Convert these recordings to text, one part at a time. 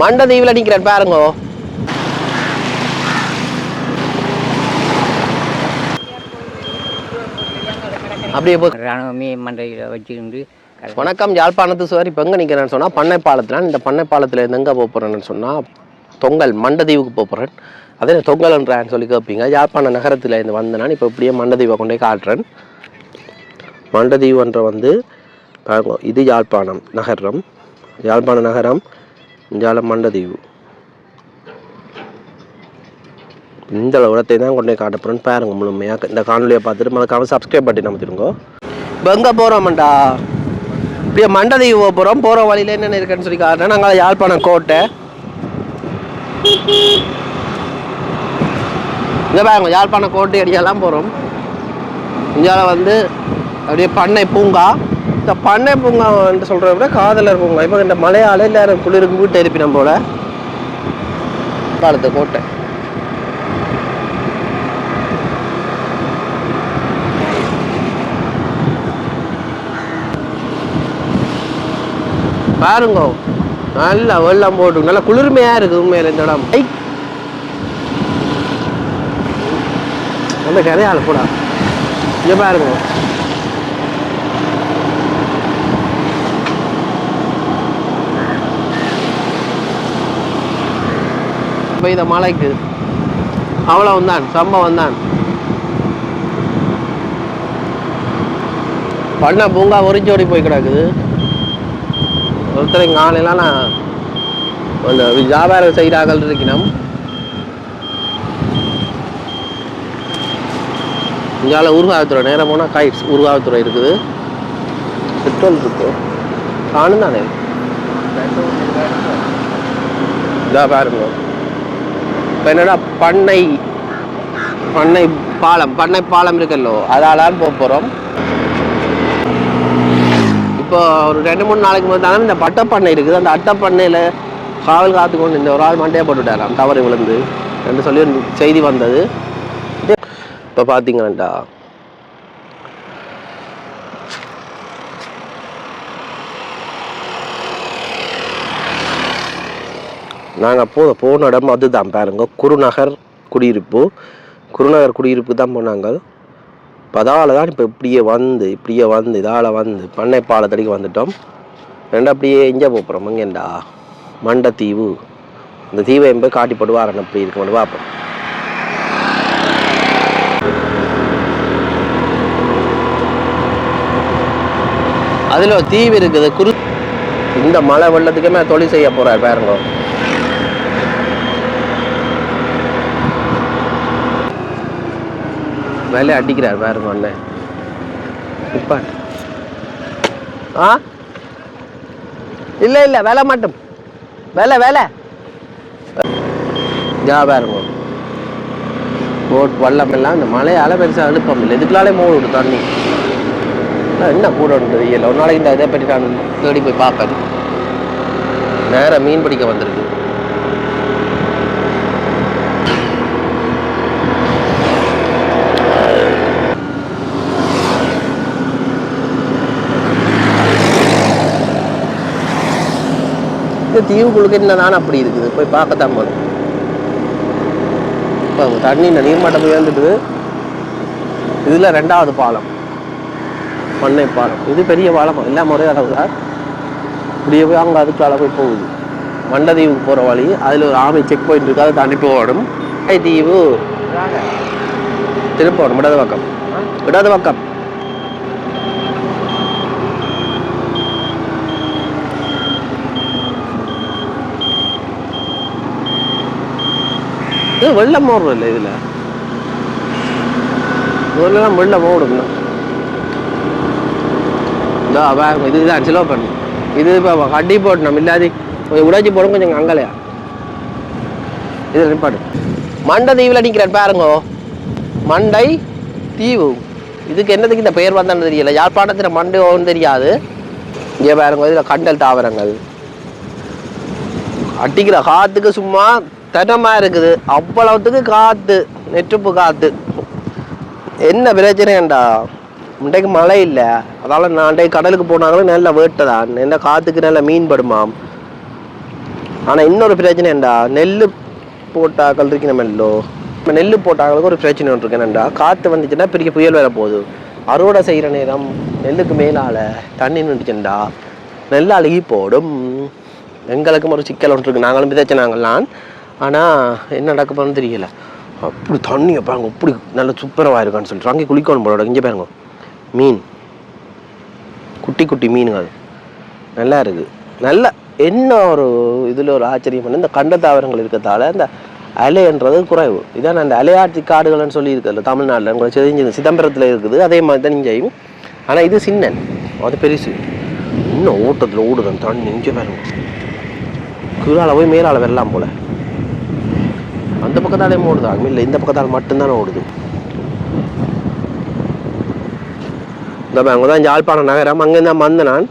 மண்ட தீவில் நிற்கிறேன் பாருங்க. அப்படியே போ. ராணுவமே மண்டையில் வச்சுக்கிண்டு வணக்கம் யாழ்ப்பாணத்து சுவர் இப்போ எங்கே நிற்கிறேன்னு சொன்னால் பண்ணைப்பாலத்தில். இந்த பண்ணைப்பாலத்தில் இருந்து எங்கே போக போகிறேன்னு சொன்னால் தொங்கல் மண்டதீவுக்கு போக போகிறேன் அதே தொங்கல்ன்றான்னு சொல்லி கேட்பீங்க யாழ்ப்பாண நகரத்தில் இருந்து வந்தேன் நான் இப்போ இப்படியே மண்டதீவை கொண்டே காட்டுறேன். மண்டதீவுன்ற வந்து பாருங்க இது யாழ்ப்பாணம் நகரம். யாழ்ப்பாண நகரம். இந்தியாவில் மண்டதீவு. இந்த உரத்தை தான் கொண்டே காட்ட போகிறேன்னு பாருங்க முழுமையாக இந்த காணொலியை பார்த்துட்டு மறக்காம சப்ஸ்கிரைப் பட்டி நமத்திருங்கோ இப்போ எங்கே போகிறோம்டா இப்படியே மண்டதீவு போகிறோம் போகிற வழியில் என்னென்ன இருக்குன்னு சொல்லி காட்டுறேன். நாங்கள் யாழ்ப்பாணம் கோட்டை. இங்கே பாருங்க யாழ்ப்பாணம் கோட்டை அடியெல்லாம் போகிறோம் இந்தியாவில் வந்து அப்படியே பண்ணை பூங்கா. இந்த பண்ணை பூங்கா வந்து சொல்கிறத விட காதலர் பூங்கா. இப்போ இந்த மலையால எல்லாரும் குளிருக்கு வீட்டை இருப்பினம் போல. காலத்து கோட்டை பாருங்க நல்லா வெள்ளம் போட்டு நல்லா குளிர்மையா இருக்கு உண்மையில இந்த இடம். ஐ. அந்த கரையால கூட இங்க பாருங்க. பெய்த மழைக்கு அவ்வளவு வந்தான் சம்பவம் தான் பண்ண பூங்கா ஒரிஞ்சோடி போய் கிடக்குது. ஒருத்தரை காலையில் நான் அந்த வியாபாரம் செய்கிறார்கள் இருக்கணும் இங்கால ஊர்காவத்துறை நேரம் போனால் கைட்ஸ் ஊர்காவத்துறை இருக்குது. பெட்ரோல் இருக்கு. காணும் தானே இதா பாருங்க. இப்போ என்னடா பண்ணை பண்ணை பாலம் பண்ணை பாலம் இருக்குல்லோ அதாலான்னு போக போகிறோம் இப்போ ஒரு ரெண்டு மூணு நாளைக்கு முதல் இந்த பட்டப்பண்ணை இருக்குது. அந்த அட்டப்பண்ணையில் காவல் காத்து கொண்டு இந்த ஒரு ஆள் மண்டையை போட்டுவிட்டாராம் தவறு விழுந்து. என்று சொல்லி செய்தி வந்தது. இப்போ பார்த்தீங்கன்னாண்டா நாங்கள் போ போன இடம் அதுதான் பாருங்க. குருநகர் குடியிருப்பு. குருநகர் குடியிருப்பு தான் போனாங்க. இப்போ அதால் தான் இப்போ இப்படியே வந்து இப்படியே வந்து இதால் வந்து பண்ணை பாலத்தடிக்கு வந்துட்டோம். ரெண்டு அப்படியே எங்கே போகிறோம் எங்கேண்டா மண்டத்தீவு இந்த தீவை. எம்பே காட்டி போடுவாரன் அப்படி இருக்க. மட்டும் பார்ப்போம் அதில் தீவு இருக்குது. குரு இந்த மழை வெள்ளத்துக்குமே தொழில் செய்ய போகிறார் பாருங்க. வேலை அடிக்கிறார். பாருங்க அண்ணன் ஆ? இல்லை இல்லை வேலை மாட்டோம். வேலை வேலை. ஜா பாருங்க போட் வல்லம் எல்லாம் இந்த மழையால பெருசாக அழுப்பம் இல்லை. இதுக்குள்ளாலே மூடு தண்ணி. என்ன கூட தெரியல ஒரு நாளைக்கு இந்த இதை பற்றி நான் தேடி போய் பார்ப்பேன். நேராக மீன் பிடிக்க வந்திருக்கு. இந்த தீவுக்குழுக்கு என்னதான் அப்படி இருக்குது. போய் பார்க்கத்தான் போகணும் இப்போ தண்ணி இந்த நீர்மட்டம் உயர்ந்துட்டுது இதில் ரெண்டாவது பாலம். பண்ணை பாலம். இது பெரிய பாலம். எல்லாம் ஒரே அளவு தான். இப்படியே போய் அங்கே அதுக்கு அளவு போகுது. மண்டதீவுக்கு போகிற வழி. அதில் ஒரு ஆமை செக் பாயிண்ட் இருக்குது அதை தாண்டி போகணும். ஐ தீவு. திருப்பணும் இடது பக்கம். இடது பக்கம். இது வெள்ளம் ஓடுறது இல்லை இதில். ஊர்லலாம் வெள்ளம் ஓடுங்க இதுதான் சிலோ பண்ணு இது இப்போ கட்டி போட்டணும் இல்லாதி கொஞ்சம் உடைச்சி போடும் கொஞ்சம் அங்கலையா? இது நிப்பாடு மண்டை தீவில் அடிக்கிறேன் பாருங்க. மண்டை தீவு. இதுக்கு என்னதுக்கு இந்த பெயர் வந்தான்னு தெரியல. யாழ்ப்பாணத்தில் மண்டை ஓன்னு தெரியாது. இங்கே பாருங்க இதில் கண்டல் தாவரங்கள். அடிக்கிற காத்துக்கு சும்மா தனமா இருக்குது. அவ்வளவுத்துக்கு காற்று நெற்றுப்பு காற்று என்ன பிரச்சனைண்டா இன்றைக்கு மழை இல்லை. அதால நான் அன்றைக்கு கடலுக்கு போனாங்களும் நல்ல வேட்டதான். என்ன காற்றுக்கு நல்ல மீன் படுமாம். ஆனால் இன்னொரு பிரச்சனை என்னடா நெல் போட்டாக்கள் இருக்கணுமல்லோ? இப்போ நெல் போட்டாக்களுக்கு ஒரு பிரச்சனை ஒன்று இருக்கேன்டா காற்று வந்துச்சுன்னா பெரிய புயல் வர போகுது. அறுவடை செய்கிற நேரம் நெல்லுக்கு மேலால் தண்ணி நின்றுச்சுண்டா நெல் அழுகி போடும். எங்களுக்கும் ஒரு சிக்கல் ஒன்று இருக்குது நாங்களும் விதைச்சினாங்களாம் ஆனால் என்ன நடக்க போகிறோன்னு தெரியல. அப்படி தண்ணியை பாருங்க அப்படி நல்ல சூப்பராக இருக்கான்னு சொல்லிட்டு. அங்கே குளிக்கணும் போல இங்கே பாருங்க. மீன். குட்டி குட்டி மீன்கள் நல்லா இருக்குது நல்ல என்ன ஒரு இதில் ஒரு ஆச்சரியம் இந்த கண்ட தாவரங்கள் இருக்கிறதால இந்த அலைன்றது குறைவு. இதான் அந்த அலையாட்சி காடுகள்னு சொல்லி இருக்குல்ல தமிழ்நாட்டில். உங்களுக்கு செஞ்சது சிதம்பரத்தில் இருக்குது. அதே மாதிரி தான் இங்கேயும். ஆனால் இது சின்னன். அது பெருசு. இன்னும் ஓட்டத்தில் ஓடுதான் தண்ணி. இங்கே பாருங்க. கீழால போய் மேலால் வரலாம் போல். அந்த பக்கத்தாலே ஓடுதா? இல்லை இந்த பக்கத்தால் மட்டும்தானே ஓடுது. இந்த அங்கே தான் யாழ்ப்பாணம் நகரம். அங்கே தான் வந்தேன் நான்.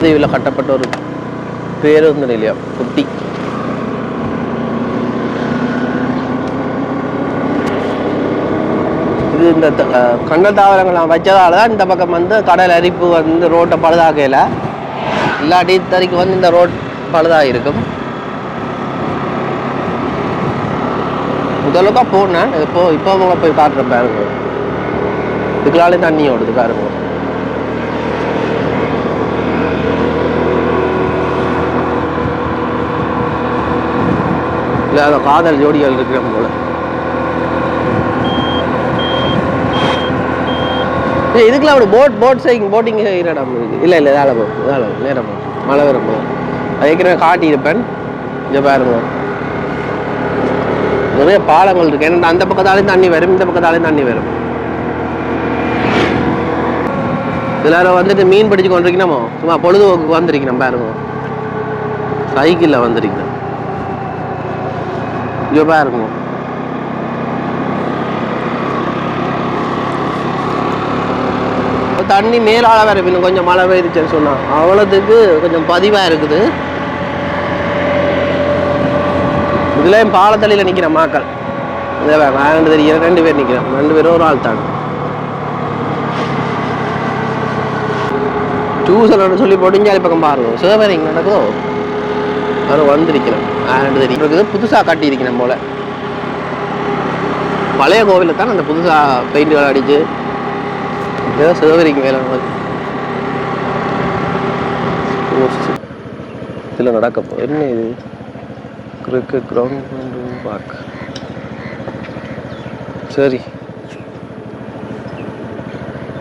தீவில் கட்டப்பட்ட ஒரு பேருந்து நிலையம் குட்டி. இது இந்த கண்ணல் தாவரங்கள் வச்சதால தான் இந்த பக்கம் வந்து கடல் அரிப்பு வந்து ரோட்டை பழுதாகையில் இல்லாட்டி தறிக்கு வந்து இந்த ரோட் பழுதாக இருக்கும் முதலுக்கா போனேன். இப்போ இப்போ உங்களை போய் காட்டுறேன் பாருங்க. இதுக்குள்ளாலே தண்ணி ஓடுது பாருங்க. இல்லை அந்த காதல் ஜோடிகள் இருக்கிற போல. இல்லை இதுக்கெல்லாம் அப்படி போட் போட் சைக்கிங் போட்டிங் இடம் இல்லை இல்லை வேலை போகும் இதால நேரம் போகும். மழை வரும் போகும் அது ஏற்கனவே காட்டியிருப்பேன். இங்கே பாருங்க. நிறைய பாலங்கள் இருக்குது ஏன்னா அந்த பக்கத்தாலேயும் தண்ணி வரும் இந்த பக்கத்தாலேயும் தண்ணி வரும். எல்லாரும் வந்துட்டு மீன் பிடிச்சு கொண்டிருக்கணுமோ சும்மா பொழுதுபோக்கு வந்திருக்கணும் பாருங்க. சைக்கிளில் வந்திருக்கணும். இங்கே பாருங்க. தண்ணி மேலால வேற இன்னும் கொஞ்சம் மழை பெய்துச்சுன்னு சொன்னா அவ்வளோத்துக்கு கொஞ்சம் பதிவாக இருக்குது. இதுலேயும் பாலத்தலையில் நிற்கிற மாக்கள். இதில் ரெண்டு தெரியும் ரெண்டு பேர் நிற்கிறோம் ரெண்டு பேரும் ஒரு ஆள் தான். டியூசன் சொல்லி பொடிஞ்சாலி பக்கம் பாருங்க. சேவரிங் நடக்குதோ? அது வந்திருக்கிறேன். ரெண்டு தெரியும் இருக்குது புதுசாக காட்டியிருக்கிறேன் போல. பழைய கோவிலில் தான் அந்த புதுசாக பெயிண்ட் அடிச்சு ஏதோ சேவரிங் மேலே நடக்குது இதில் நடக்க என்ன இது? கிரிக்கெட் கிரவுண்ட் பார்க் சரி.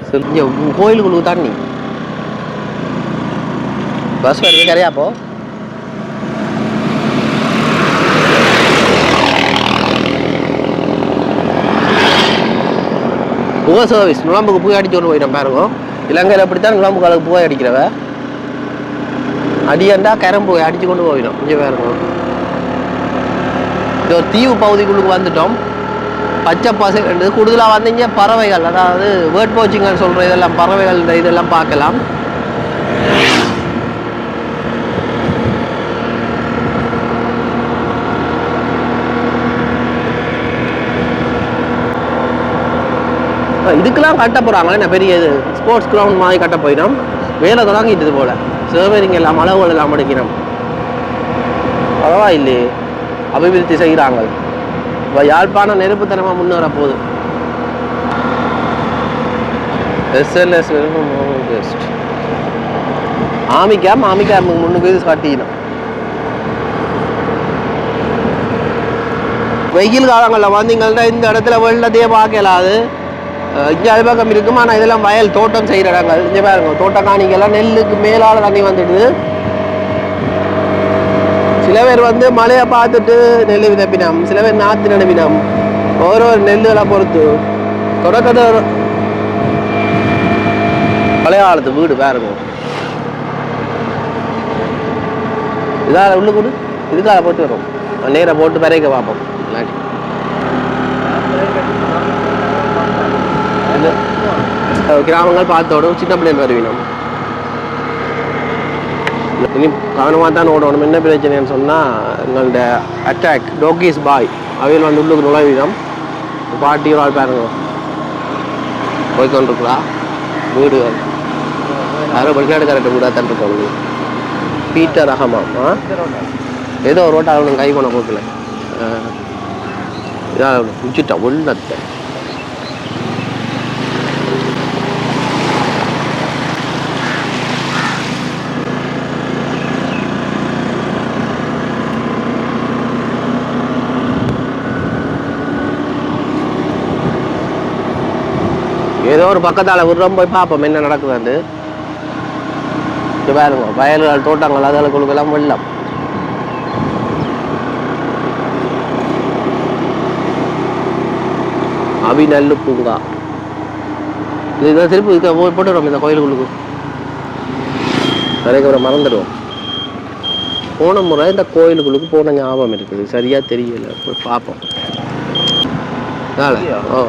சரி இங்கே கோயிலுக்குள்ள தண்ணி பஸ் வருது கிடையாப்போ புகை சர்வீஸ் நுழம்புக்கு புகை அடிச்சு கொண்டு போயிட்டேன் பாருங்க. இலங்கையில் அப்படித்தான் நுழம்பு காலுக்கு புகை அடிக்கிறவ. அடியாண்டா கரம் புகை அடிச்சு கொண்டு போயிடும். இங்கே பாருங்க. இது ஒரு தீவு பகுதிக்குள்ளுக்கு வந்துட்டோம். பச்சை பசை கூடுதலாக வந்தீங்க பறவைகள். அதாவது வேர்ட் வாட்சிங்கன்னு சொல்கிற இதெல்லாம் பறவைகள் இந்த இதெல்லாம் பார்க்கலாம். இதுக்கெல்லாம் கட்ட போகிறாங்களே என்ன பெரிய இது ஸ்போர்ட்ஸ் கிரவுண்ட் மாதிரி கட்ட போயிடும். வேலை தொடங்கிட்டு போல. போல் எல்லாம் அளவுகள் எல்லாம் முடிக்கணும். பரவாயில்லையே. அபிவிருத்தி செய்கிறாங்க இப்போ யாழ்ப்பாணம் நெருப்புத்தனமாக முன்னேற போகுது. எஸ்எல்எஸ் பெஸ்ட் ஆமிக்கா மாமிக்கா முன்னுக்கு இது காட்டிக்கணும். வெயில் காலங்களில் வந்தீங்கன்னா இந்த இடத்துல வெள்ளத்தையே பார்க்கலாது. இங்கே அது பக்கம் இருக்கும். ஆனால் இதெல்லாம் வயல் தோட்டம் செய்கிற இடங்கள். இங்கே பாருங்க தோட்டம் காணிக்கெல்லாம் நெல்லுக்கு மேலால் தண்ணி வந்துடுது. சில பேர் வந்து மழையை பார்த்துட்டு நெல் விதப்பினம். சில பேர் நாற்று நடுவினம் ஒரு ஒரு நெல்லுகளை பொறுத்து. தொடக்கத்தை பழைய காலத்து வீடு பாருங்க. இதாக உள்ள கூடு இதுக்காக போட்டு வரும். நேராக போட்டு வரைக்க பார்ப்போம் இல்லாட்டி இல்ல. அஹ் கிராமங்கள் பார்த்தோடும் சின்ன பிள்ளைகள் வருவினோம் இனி கவனமாக தான் ஓடணும் என்ன பிரச்சனைன்னு சொன்னால் எங்களோட அட்டாக் டோக்கிஸ் பாய் அவையில் வந்து உள்ளுக்கு நுழைவிதம் பாட்டி ஒரு ஆள் பாருங்க போய் வீடு வீடுகள் யாரோ வெளிநாட்டுக்காரட்ட வீடாக தான் இருக்கவங்க பீட்டர் ரஹமாம் ஆ ஏதோ ஒரு ரோட்டை அவனுக்கு கை பண்ண போக்கல இதாக உச்சிட்டா உள்ளத்தை ஒரு பக்கத்தால் விடுறோம் போய் பார்ப்போம் என்ன நடக்குது அது இது பாருங்க வயல்கள் தோட்டங்கள் அதுகளுக்குள்ளெல்லாம் வெள்ளம். அபிநல்லு பூங்கா. இதுதான் திருப்பி இதுக்கு போய் போட்டுடுறோம் இந்த கோயிலுக்குள்ளுக்கு. நிறைய பேரை மறந்துடுவோம். போன முறை இந்த கோயிலுக்குள்ளுக்கு போன ஞாபகம் இருக்குது. சரியா தெரியல. போய் பார்ப்போம். ஓ.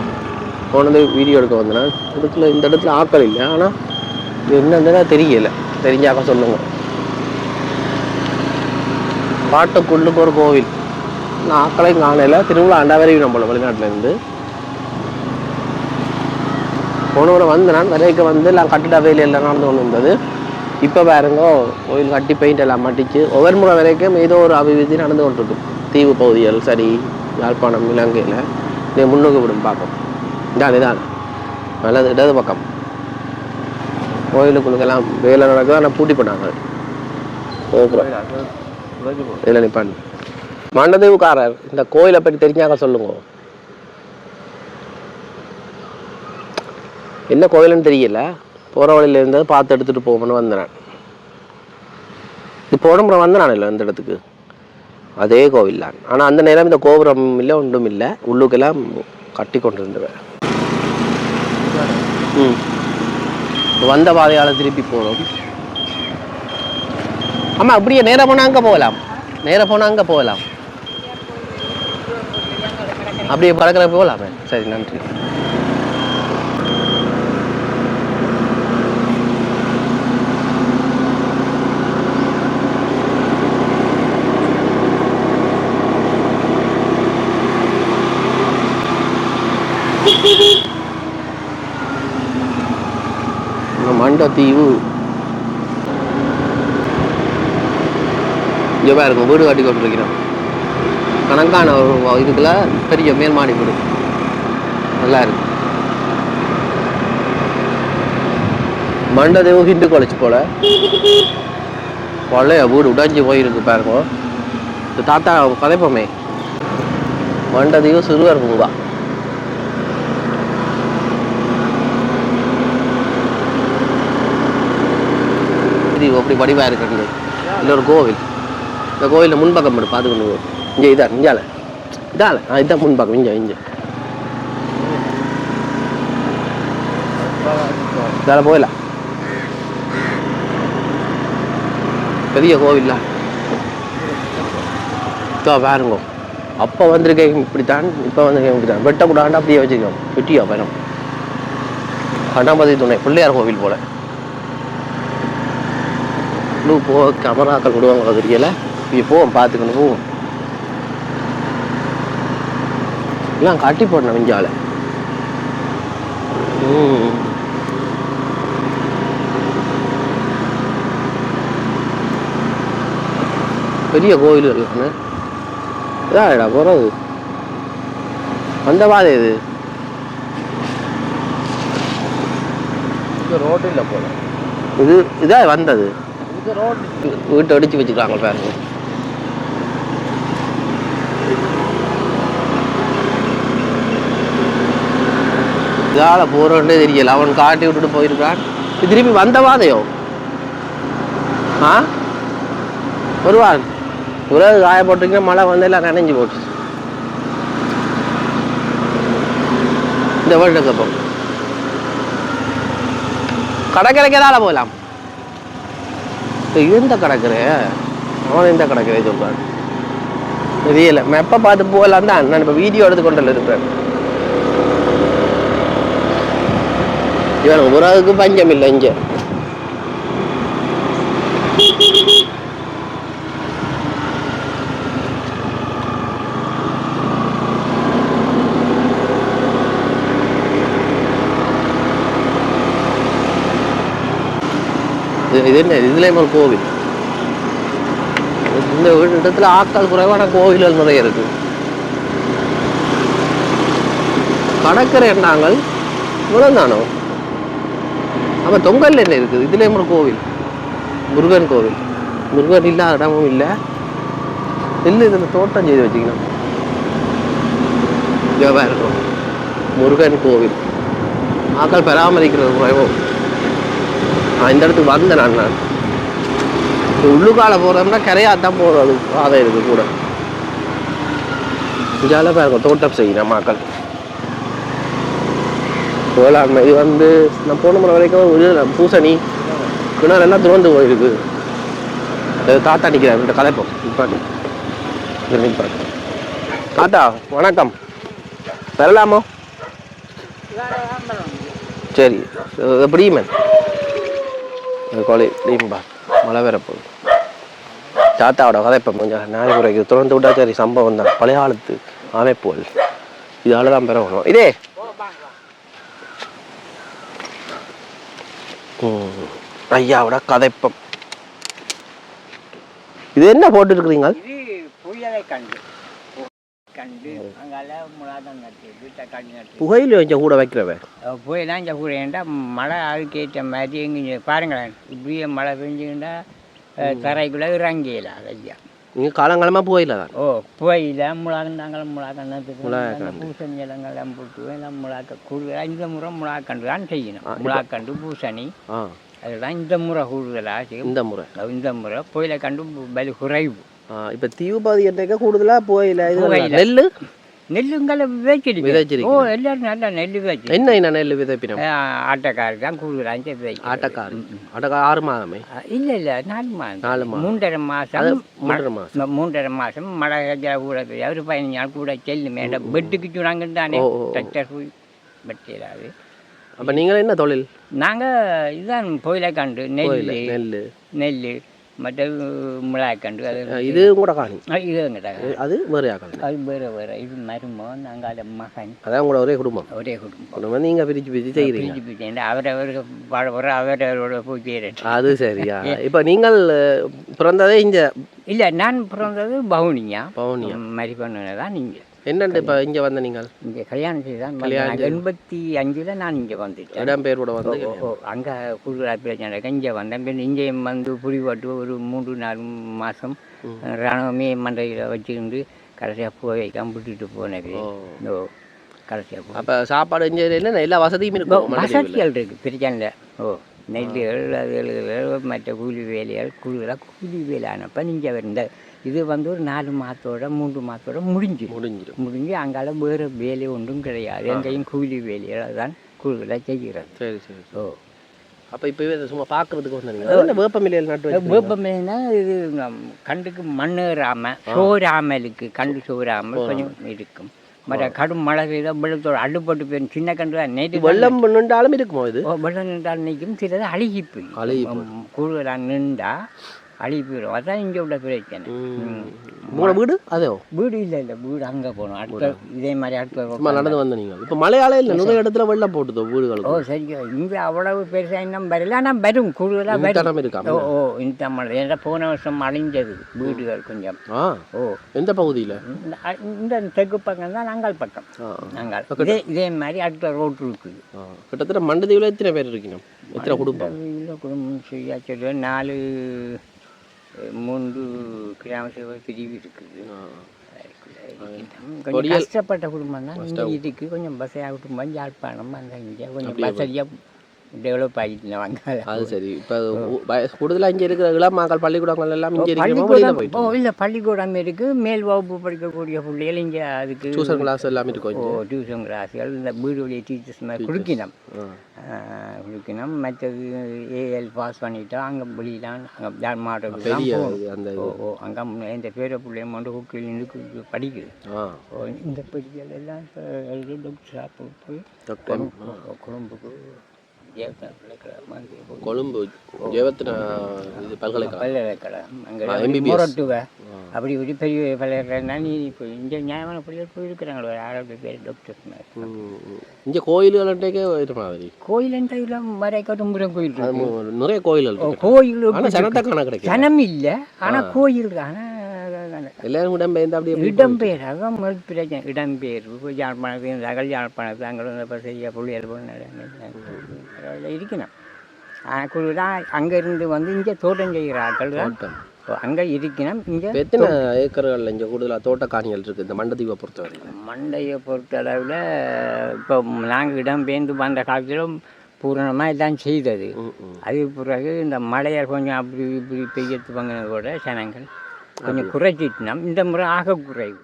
போனது வீடியோ எடுக்க வந்தேன் இடத்துல இந்த இடத்துல ஆட்கள் இல்லை. ஆனால் என்னன்னு தெரியல. தெரிஞ்சாக்க சொல்லுங்க. பாட்டுக்குள்ளுக்கு ஒரு கோவில். நான் ஆக்களையும் காணல. திருவிழா ஆண்டாவரையும் நம்மள வெளிநாட்டிலேருந்து. போனவரை போன முறை வந்து நான் வரைக்க வந்து எல்லாம் கட்டிட வேலை எல்லாம் நடந்து கொண்டு இருந்தது இப்போ பாருங்க கோயில் கட்டி பெயிண்ட் எல்லாம் மாட்டிச்சு ஒவ்வொரு முறை வரைக்கும் ஏதோ ஒரு அபிவிருத்தி நடந்து கொண்டிருக்கும். தீவு பகுதிகள் சரி யாழ்ப்பாணம் இலங்கையில். இதை முன்னுக்கு விடும் பார்ப்போம் இதான் இதான். நல்லது இடது பக்கம். கோயிலுக்குள்ளுக்கெல்லாம் வேலை நடக்குது? ஆனால் பூட்டி நிப்பான் மண்டதேவுக்காரர் இந்த கோயிலை பற்றி தெரிஞ்சாக்க சொல்லுங்க. என்ன கோயிலுன்னு தெரியல. போகிற வழியில இருந்தது பார்த்து எடுத்துகிட்டு போகணும்னு வந்தேன். இது போன முறை வந்தேன் நான் இல்லை இந்த இடத்துக்கு. அதே கோவில் தான். ஆனால் அந்த நேரம் இந்த கோபுரம் இல்லை ஒன்றும் இல்லை. உள்ளுக்கெல்லாம் கட்டி கொண்டு இருந்தவன் ம் இப்ப வந்த பாதையால் திருப்பி போகிறோம் ஆமாம் அப்படியே நேராக போனால் அங்கே போகலாம். நேராக போனால் அங்கே போகலாம். அப்படியே பறக்கிற போகலாமே. சரி நன்றி. இந்த மண்டத்தீவு இங்கே இருக்கும் வீடு கட்டி கொண்டிருக்கிறோம். கணக்கான ஒரு இதுக்குள்ள பெரிய மேல்மாடி வீடு. நல்லா இருக்கு. மண்டதேவு ஹிந்து காலேஜ் போல. பழைய வீடு உடைஞ்சு போயிருக்கு பாருங்க. தாத்தா கதைப்போமே. மண்டதேவு சிறுவர் பூங்கா. இது அப்படி வடிவாக இருக்கிறது இன்னொரு கோவில். இந்த கோவிலில் முன்பக்கம் மட்டும் பார்த்துக்கணும் இங்கே இதான் இஞ்சால இதால. ஆ இதான் முன்பக்கம். இங்கே இங்கே. இதால் போயிடலாம் பெரிய கோவில்ல. இதோ பாருங்க. அப்போ வந்திருக்கேன் இப்படித்தான் இப்போ வந்திருக்கேன் இப்படித்தான். வெட்டக்கூடாண்டு அப்படியே வச்சுக்கோம் வெட்டியா பயணம் கண்டாம்பதி துணை பிள்ளையார் கோவில் போல. இன்னும் போ கேமராக்கள் விடுவாங்களோ தெரியல. இப்போ போவோம் பார்த்துக்கணும் போவோம். எல்லாம் காட்டி போடணும் வெஞ்சால பெரிய கோவில் இருக்கானு இதாடா போகிறது அந்த பாதை இது. ரோடு இல்லை போல இது இதா வந்தது. வீட்டை அடிச்சு வச்சுக்கிறாங்க பாருங்க இதால போறோன்னே தெரியல. அவன் காட்டி விட்டுட்டு போயிருக்கான். திரும்பி வந்தவாதையோ ஆ? வருவான் உறவு காய போட்டிருக்கீங்க மழை வந்து எல்லாம் நனைஞ்சு போட்டு இந்த வேர்ல்டு கப்பம் கடற்கரைக்கதால போகலாம். இருந்த கிடக்குறே. கடற்கரை அவன் இருந்த கடற்கரை சொல்றான் தெரியல. மெப்பை பார்த்து போகலாம் தான் நான் இப்போ வீடியோ எடுத்து கொண்டு இருப்பேன் இவன் உறவுக்கு பஞ்சம் இல்லை இங்கே. இது இது என்ன? இதுலேயும் ஒரு கோவில். இந்த இடத்துல ஆட்கள் குறைவான கோவில்கள் நிறைய இருக்கு. கடற்கரை எண்ணாங்கள் முழந்தானோ அப்போ தொங்கல் என்ன இருக்குது? இதுலேயும் ஒரு கோவில். முருகன் கோவில். முருகன் இல்லாத இடமும் இல்லை. இல்லை இதில் தோட்டம் செய்து வச்சுக்கணும். ஜோபா இருக்கும் முருகன் கோவில். ஆக்கள் பராமரிக்கிறது குறைவோ? இந்த இடத்துக்கு வந்தேன் நான். நான் இப்போ உள்ளுக்கால போகிறோம்னா கரையாக தான் போகிறது பாதை இருக்கு கூட. ஜாலியாக இருக்கும் தோட்டம் செய்யணும் மக்கள். வேளாண்மை இது வந்து நான் போன முறை வரைக்கும் பூசணி கிணறு எல்லாம் திறந்து போயிருக்கு. அது தாத்தா நிற்கிறேன் இந்த கலைப்போம். இப்போ தாத்தா வணக்கம். வரலாமோ? சரி. எப்படி கொலை லீம்பா மழை வேற போகுது. தாத்தாவோட கதை இப்போ கொஞ்சம் நாய் குறைக்கு திறந்து விட்டா சரி சம்பவம் தான். பழைய காலத்து அமைப்புகள் இதால தான் பெறணும் இதே. ஐயாவோட கதைப்பம். இது என்ன போட்டு இருக்கிறீங்க கண்டு அங்கால முளாதான் நட்டு தக்காளி நட்டு புகையில் கொஞ்சம் கூட வைக்கிறவன் புயலாம் இந்த புயண்டா மழை அதுக்கேற்ற மாதிரி எங்கே பாருங்களேன் இப்படியே மழை பெஞ்சுக்கிட்டா தரைக்குள்ளே இறங்கியல ஐயா நீங்கள் காலங்காலமாக புகையில் தான் ஓ புயல முளாகண்டாங்களும் முளாக்கண்ணத்துக்கு முளாக்கண்டு. பூசணி இலங்கெல்லாம் போட்டு எல்லாம் முளாக்க கூடுதலாக இந்த முறை முளாக்கண்டு தான் செய்யணும் முளாக்கண்டு பூசணி அதெல்லாம் இந்த முறை கூடுதலாக செய்யும் இந்த முறை இந்த முறை புயலை கண்டு பலி குறைவு இப்போ தீவு பாதி என்னக்க கூடுதலாக புகையில் இது. நெல் நெல்லுங்களை விதைச்சிருக்கு ஓ விதைச்சிருக்கீங்க. எல்லாரும் நல்லா நெல் விதைச்சு. என்ன என்ன நெல் விதைப்பினம்? ஆட்டக்காரர் தான் கூடுதலாக விதைச்சு ஆட்டக்காரு ஆட்டக்காரு ஆறு மாதமே? இல்லை இல்லை நாலு மாதம். நாலு மாதம். மூன்றரை மாதம் மூன்றரை மாதம். மூன்றரை மாதம் மழை கூட. ஒரு பதினஞ்சு நாள் கூட செல்லு மேட பெட்டுக்கு சொன்னாங்க தானே. ஓ, ஓ, ஓ. டச்சர் போய் பெட்டிடாது அப்போ நீங்கள் என்ன தொழில்? நாங்கள் இதுதான் புயலைக்கண்டு நெல் கோயில் நெல் நெல் மற்ற மிளகாய்க்கண்டு அது இது கூட காணி. இது எங்கிட்ட அது வேறு ஆக்கணும் அது வேறு வேறு. இது மருமகன் நாங்கள் அதை மகன். அதான் உங்களோட ஒரே குடும்பம். ஒரே குடும்பம். நீங்கள் பிரித்து பிரித்து செய்கிறீங்க பிரிஞ்சு பிரிஞ்சு அவரவருக்கு வாழ போகிற அவரவரோட போய் செய்கிறேன் அது சரியா. இப்போ நீங்கள் பிறந்ததே இங்கே இல்லை நான் பிறந்தது பவுனியா பவுனியா மாதிரி பண்ணுனது தான் நீங்கள் என்னண்டு இப்போ இங்கே வந்த நீங்கள்? இங்கே கல்யாணம் தான் கல்யாணம். எண்பத்தி அஞ்சில் நான் இங்கே வந்துட்டேன். இடம் பேர் கூட வந்து அங்கே குளிரா பிரச்சனை இங்கே வந்தேன். பின் இங்கே வந்து புரிவாட்டு ஒரு மூன்று நாலு மாதம் இராணுவமே மண்டையில் வச்சுக்கிண்டு கடைசியாக போய் வைக்காம விட்டுட்டு போனது ஓ. கடைசியாக போ அப்போ சாப்பாடு இங்கே என்ன எல்லா வசதியும் இருக்கும். வசதிகள் இருக்குது பிரச்சனை இல்லை. ஓ. நெல்லுகள் அதுகள் மற்ற கூலி வேலைகள் கூலிகளாக கூலி வேலை அனுப்ப நீங்கள் இந்த இது வந்து ஒரு நாலு மாதத்தோட மூன்று மாதத்தோட முடிஞ்சு முடிஞ்சிடும் முடிஞ்சு அங்கால வேறு வேலை ஒன்றும் கிடையாது. எங்கேயும் கூலி வேலைகள் தான் கூடுதலாக செய்கிறது. சரி சரி ஓ. அப்போ இப்போவே சும்மா பார்க்கறதுக்கு வந்தீங்க என்ன வேப்பமில்லையில் நட்டு வேப்பமேனா இது கண்டுக்கு மண்ணேறாமல் சோறாமலுக்கு கண்டு சோறாமல். கொஞ்சம் இருக்கும். மற்ற கடும் மழை பெய்தால் வெள்ளத்தோட அள்ளுப்பட்டு போயிடும் சின்ன கண்டு தான் நேற்று வெள்ளம் நின்றாலும் இருக்குமோ இது? வெள்ளம் நின்றால் நிற்கும். சிலது அழுகி போய் அழுகி கூடுதலாக நின்றா அழுகி போயிடும் அதான் இங்கே உள்ள பிரச்சனை. உங்களோட வீடு? அதோ வீடு இல்லை இல்லை. வீடு அங்கே போகணும். அடுத்த இதே மாதிரி அடுத்த நடந்து வந்த. நீங்கள். இப்போ மழையால இல்லை நிறைய இடத்துல வெள்ளம் போட்டுதோ ஓ வீடுகளுக்கு சரி இங்கே அவ்வளவு பெருசாக இன்னும் வரல ஆனால் வரும் கூடுதலாக வரும். தரம் இருக்காம ஓ ஓ இந்த மழை ஏன்னா போன வருஷம் அழிஞ்சது வீடுகள் கொஞ்சம். ஓ. எந்த பகுதியில்? இந்த தெற்கு பக்கம் தான் நாங்கள் பக்கம். நாங்கள் இதே இதே மாதிரி அடுத்த ரோட்டு இருக்குது. கிட்டத்தட்ட மண்டதீவில் எத்தனை பேர் இருக்கணும் எத்தனை குடும்பம்? குடும்பம் சரியா சொல்லி நாலு மூன்று கிராம சேவை பிரிவு இருக்குது. கொஞ்சம் கஷ்டப்பட்ட குடும்பம் தான் இதுக்கு கொஞ்சம் வசதியாக குடும்பம் யாழ்ப்பாணம் அந்த இங்கே கொஞ்சம் வசதியாக டெவலப் ஆகிட்டு வாங்க அது சரி. இப்போ கூடுதலாக இங்கே இருக்கிற இளமாக்கள் பள்ளிக்கூடங்கள் எல்லாம் இங்கே பள்ளிக்கூடம் ஓ இல்லை பள்ளிக்கூடம் இருக்குது மேல் வகுப்பு படிக்கக்கூடிய பிள்ளைகள் இங்கே அதுக்கு டியூஷன் கிளாஸ் எல்லாம் இருக்கும் ஓ டியூஷன் கிளாஸ்கள் இந்த வீடு வழிய டீச்சர்ஸ் மாதிரி கொடுக்கணும் ஆ. கொடுக்கணும் மற்றது ஏஎல் பாஸ் பண்ணிட்டா அங்கே வெளியெலாம் அங்கே இது அந்த ஓ அங்கே இந்த பேர பிள்ளைய மட்டும் ஹுக்கில் இருந்து படிக்குது. இந்த படிகள் எல்லாம் இப்போ டாக்டர் போய் டாக்டர் கொழும்பு ஜெயவத்ன இது பல்கலைக்கழகம். பல்கலைக்கழகம். அங்கே. முரட்டுவ. அப்படி இப்படி பெரிய பல்கலைக்கழகம். நீ இப்போ இங்கே நியாயமான பிள்ளைகள் போயிருக்கிறாங்களோ ஆரோக்கிய பேர் டாக்டர் இங்கே கோயில்கள்ட்டே இது மாதிரி கோயில் இல்லை மறைக்காட்டும் கோயில் அது இருக்கு. மு- நிறைய கோயில்கள் கோயில் சனத்தை காண கிடைக்கும் இல்லை ஆனால் கோயில் ஆனால் எல்லாரும் இடம் பெயர்ந்து அப்படியே போய் இடம்பெயர் அதான் முதல் பிரச்சனை இடம்பெயர் இப்போ யாழ்ப்பாணத்துக்கு அகல் யாழ்ப்பாணத்து அங்கே வந்து செய்ய புள்ளியல் இருக்கணும் குழுதான் அங்கே இருந்து வந்து இங்கே தோட்டம் செய்கிற ஆட்கள் தான் தோட்டம். அங்கே இருக்கணும் இங்கே எத்தனை ஏக்கர்கள் இங்கே கூடுதலாக தோட்ட காணிகள் இருக்குது இந்த மண்டதீவை பொறுத்த வரைக்கும் மண்டையை பொறுத்தளவில் இப்போ நாங்கள் இடம்பெயர்ந்து வந்த காலத்திலும் பூரணமாக இதான் செய்தது ம், ம். அது பிறகு இந்த மழையை கொஞ்சம் அப்படி இப்படி பெய்யத்து பங்கின கூட ஜனங்கள் கொஞ்சம் குறைச்சிட்டுனா இந்த முறை ஆக குறைவு.